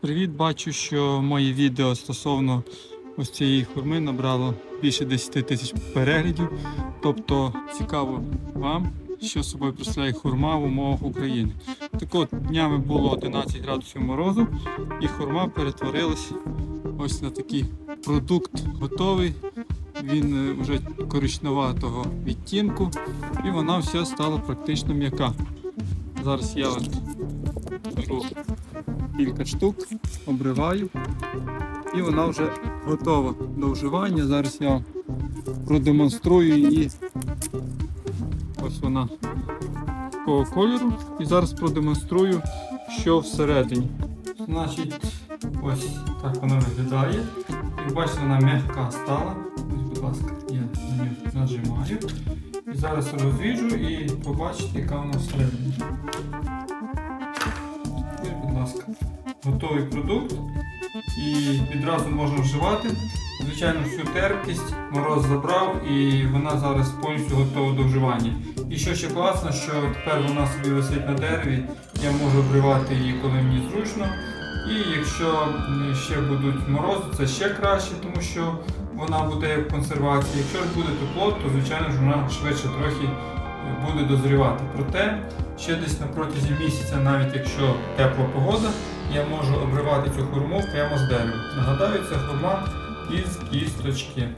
Привіт, бачу, що моє відео стосовно ось цієї хурми набрало більше 10 тисяч переглядів. Тобто цікаво вам, що собою представляє хурма в умовах України. Так от днями було 11 градусів морозу, і хурма перетворилась ось на такий продукт готовий. Він е, вже коричневатого відтінку, і вона вся стала практично м'яка. Зараз я от беру кілька штук, обриваю, і вона вже готова до вживання. Зараз я продемонструю її. Ось вона такого кольору. І зараз продемонструю, що всередині. Значить, ось так вона виглядає. Як бачите, вона м'яка стала. Ось, будь ласка, я на нього нажимаю. І зараз розріжу і побачите, яка вона всередині. Готовий продукт і відразу можна вживати. Звичайно, всю терпкість мороз забрав і вона зараз повністю готова до вживання. І що ще класно, що тепер вона собі висить на дереві, я можу обривати її, коли мені зручно. І якщо ще будуть морози, це ще краще, тому що вона буде як консервація. Якщо ж буде тепло, то звичайно ж вона швидше трохи буде дозрівати. Проте ще десь на протязі місяця, навіть якщо тепла погода, я можу обривати цю хурму прямо з дерева. Нагадаю, це хурма із кісточки.